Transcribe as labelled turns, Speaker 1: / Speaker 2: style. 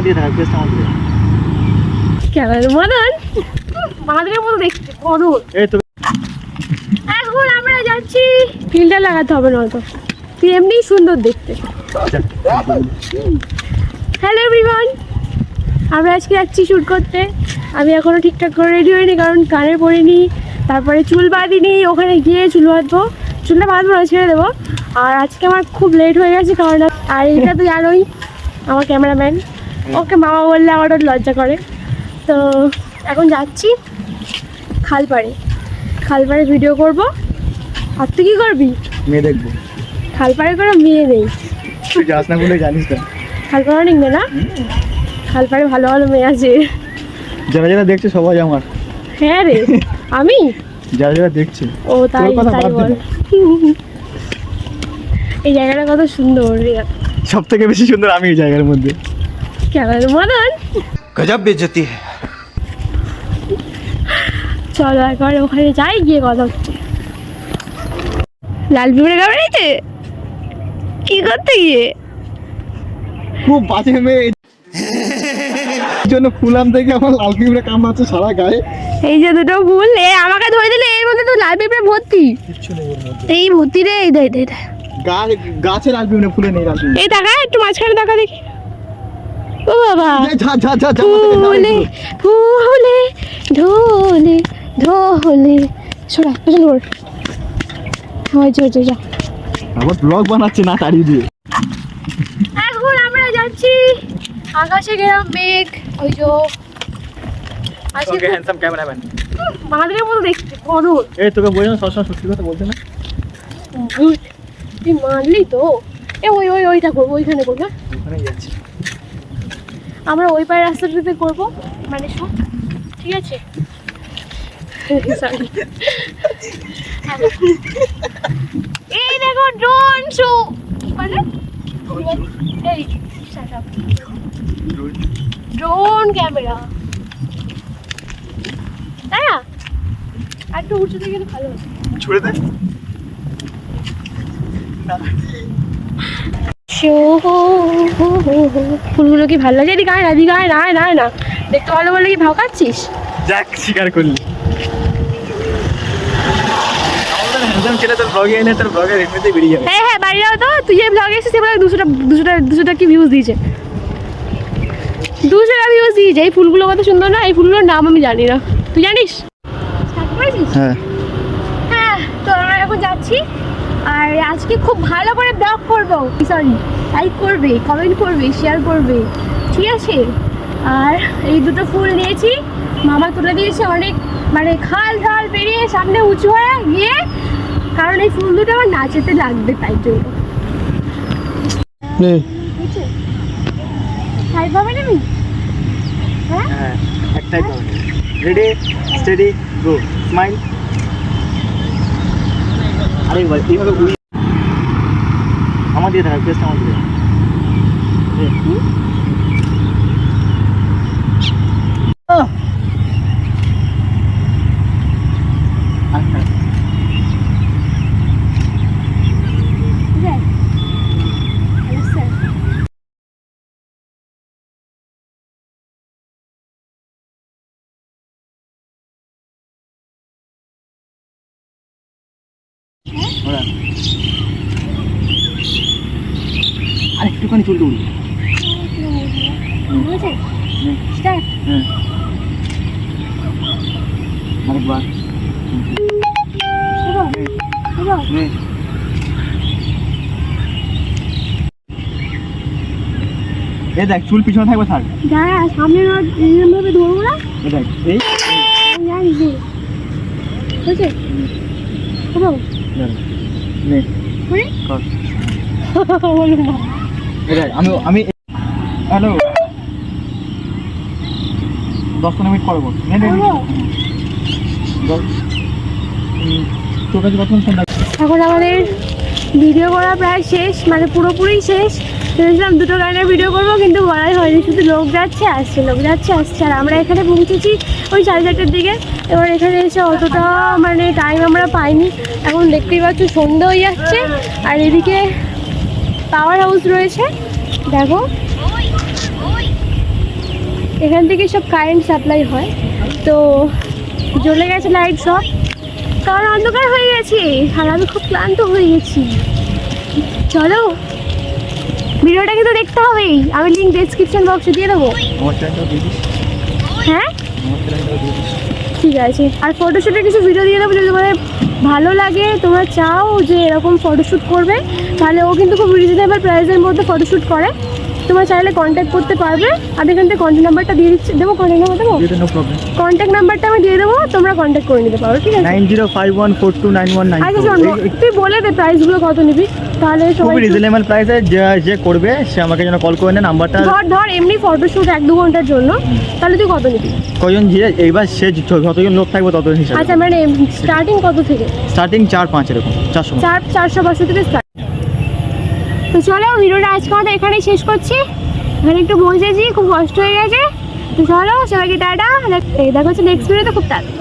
Speaker 1: আমার দিকে থাকা কেসটা আমার দিকে
Speaker 2: কেমন মদন? বাঁদরের মতো দেখতে কদর
Speaker 1: এই তো।
Speaker 2: এখন আমরা যাচ্ছি ফিল্টার লাগাতে হবে না তো তুই এমনি সুন্দর দেখতে। হ্যালো এভরিওয়ান আমরা আজকে যাচ্ছি শ্যুট করতে। আমি এখনও ঠিকঠাক করে রেডি হইনি কারণ কানে পড়িনি তারপরে চুল বাঁধিনি ওখানে গিয়ে চুল বাঁধবো। চুলটা বাঁধবো না ছেড়ে দেবো। আর আজকে আমার খুব লেট হয়ে গেছে কারণ আর এটা তো জানোই আমার ক্যামেরাম্যান ওকে মামা বললে আমার লজ্জা করে। তো এখন যাচ্ছি খালপাড়ে। খালপাড়ে ভিডিও করব। আর তুই কী করবি?
Speaker 1: মেয়ে দেখব।
Speaker 2: খালপাড়ে করে মেয়ে নেই
Speaker 1: তুই যাস না বলে জানিস না।
Speaker 2: খালপাড়ে অনেক মেয়ে না? খালপাড়ে ভালো ভালো মেয়ে আছে।
Speaker 1: যারা যারা দেখছে সবাই আমার।
Speaker 2: হ্যাঁ রে আমি?
Speaker 1: যারা যারা দেখছে।
Speaker 2: ও তাই তাই বল। এই জায়গাটা কত সুন্দর রে।
Speaker 1: সব থেকে বেশি সুন্দর আমি এই জায়গার মধ্যে।
Speaker 2: ক্যামেরা মদন
Speaker 3: গজব বেজতি
Speaker 2: চলো একবার ওখানে যাই গিয়ে কথা লাল পিঁপড়ে কামড়াইছে কি করতে গিয়ে
Speaker 1: খুব বাজে মেয়ে জন্য ফুলাম থেকে আমার লাল পিঁপড়ে কামড়াচ্ছে সারা গায়ে
Speaker 2: এই যে দুটো ফুল এ আমাকে ধরে দিলে এর মধ্যে তো লাল পিঁপড়ে ভর্তি। এই ভর্তি রে এই দে দে
Speaker 1: গাছে লাল পিঁপড়ে ফুলে নেই লাল
Speaker 2: এই দেখা একটু মাঝখানে দেখা দেখি। ও বাবা।
Speaker 1: এগুলো।
Speaker 2: ফুলে ঢোলে ঢোলে সরা পেছন কর হয়েছে হয়েছে যা
Speaker 1: আবার ব্লগ বানাচ্ছে না তাড়িয়ে দিয়ে।
Speaker 2: এখন আমরা যাচ্ছি আকাশে গেলাম মেঘ ওই যে। আজকে
Speaker 1: হ্যান্ডসাম ক্যামেরাম্যান
Speaker 2: বাঁদরের মতো দেখতে কদর
Speaker 1: এই তোকে বললাম সবসময় সত্যি কথা বলতে না?
Speaker 2: তুই মানলি তো। এ ওই ওই ওইটা করব ওইখানে করব হ্যাঁ?
Speaker 1: ওখানেই যাচ্ছি।
Speaker 2: আমরা ওই পায়ের রাস্তাটাতে করব। মানে শুট ঠিক আছে. এই দেখো ড্রোন শো। মানে এই ড্রোন ক্যামেরা।
Speaker 1: ছুড়ে দে।
Speaker 2: ফুলগুলো কি ভালো লাগে এদিকে আয় না এদিকে আয় না আয় না আয় না। দেখতে ভালো বলে কি ভাও খাচ্ছিস
Speaker 1: যাক স্বীকার করলি।
Speaker 2: হ্যাঁ হ্যাঁ বাড়ি যাও তো। তুই যে ব্লগে এসেছিস এবার দুশোটা দুশোটা দুশোটা কি ভিউজ দিয়েছে? দুশোটা ভিউজ দিয়েছে। এই ফুলগুলো কত সুন্দর না এই ফুলগুলোর নাম আমি জানি না। তুই জানিস?
Speaker 1: হ্যাঁ।
Speaker 2: হ্যাঁ তো আমরা এখন যাচ্ছি। আর আজকে খুব ভালো করে ব্লগ করব। সরি লাইক করবে কমেন্ট করবে শেয়ার করবে ঠিক আছে? আর এই দুটো ফুল নিয়েছি। মামা তুলে দিয়েছে অনেক মানে খাল ঢাল পেরিয়ে সামনে উঁচু হয়ে গিয়ে কারণ এই ফুল দুটো আমার নাচেতে লাগবে তাই জন্য। হ্যাঁ?
Speaker 1: হ্যাঁ একটাই রেডি স্টেডি গো স্মাইল আরে ভাই এইভাবে উড়ি আমার দিয়ে থাকা কেসটা আমার দিয়ে আহ! আচ্ছা
Speaker 2: ঠিক আছে হ্যালো স্যার
Speaker 1: ওরা আরেকটুখানি চলতে হ্যাঁ আরেকবার দেখ, চুল পিছনে থাকবে, থাক।
Speaker 2: দাঁড়া সামনে না ধরবো না
Speaker 1: এই দেখ এই
Speaker 2: আমি
Speaker 1: আমি হ্যালো। দশ পনেরো মিনিট পরে বল নে নে নে।
Speaker 2: করব
Speaker 1: বল উম, তোর কাছে কতক্ষণ ফোন
Speaker 2: এখন আমাদের ভিডিও করা প্রায় শেষ মানে পুরোপুরি শেষ। ভেবেছিলাম দুটো গানের ভিডিও করব কিন্তু বলাই হয়নি। শুধু লোক যাচ্ছে আসছে লোক যাচ্ছে আসছে। আর আমরা এখানে পৌঁছেছি ওই সাড়ে চারটের দিকে। এবার এখানে এসে অতটা মানে টাইম আমরা পাইনি। এখন দেখতেই পাচ্ছ সন্ধে হয়ে যাচ্ছে। আর এদিকে পাওয়ার হাউস রয়েছে। দেখো। এখান থেকে সব কারেন্ট সাপ্লাই হয়। তো জ্বলে গেছে লাইট সব। কারণ অন্ধকার হয়ে গেছে। আর আমি খুব ক্লান্ত হয়ে গেছি। চলো। ভিডিওটা কিন্তু দেখতে হবেই। আমি লিঙ্ক ডেসক্রিপশন বক্সে দিয়ে দেবো। হ্যাঁ? ঠিক আছে। আর ফটোশ্যুটের কিছু ভিডিও দিয়ে দেবো যদি তোমাদের ভালো লাগে তোমরা চাও যে এরকম ফটোশ্যুট করবে তাহলে ও কিন্তু খুব রিজনেবল প্রাইসের মধ্যে ফটোশ্যুট করে। তোমরা চাইলে কন্ট্যাক্ট করতে পারবে। আমি এখান থেকে কন্ট্যাক্ট নাম্বারটা দিয়ে দিচ্ছি। দেবো কন্ট্যাক্ট নাম্বার দেবো? কন্ট্যাক্ট নাম্বারটা আমি দিয়ে দেবো তোমরা কন্ট্যাক্ট করে নিতে পারো ঠিক আছে?
Speaker 1: Nine zero five one four two nine one nine
Speaker 2: তুই বলে দে প্রাইসগুলো কত নিবি? তাহলে
Speaker 1: খুবই রিজনেবল প্রাইসে যে যে করবে সে আমাকে যেন কল করে নেয় নাম্বারটা
Speaker 2: ধর ধর এমনি ফটোশ্যুট এক দু ঘণ্টার জন্য তাহলে তুই কত নিবি?
Speaker 1: কজন যে এইবার সে যতজন লোক থাকবে ততজন হিসাবে।
Speaker 2: আচ্ছা মানে স্টার্টিং কত থেকে?
Speaker 1: স্টার্টিং চার পাঁচ এরকম চারশো
Speaker 2: চার চারশো পাঁচশো থেকে স্টার্ট তো চলো ভিডিওটা আজকে আমাদের এখানেই শেষ করছি। এখানে একটু পৌঁছেছি খুব কষ্ট হয়ে গেছে। তো চলো সবাইকে টাটা। দেখো হচ্ছে নেক্সট ভিডিওতে খুব তাড়াতাড়ি।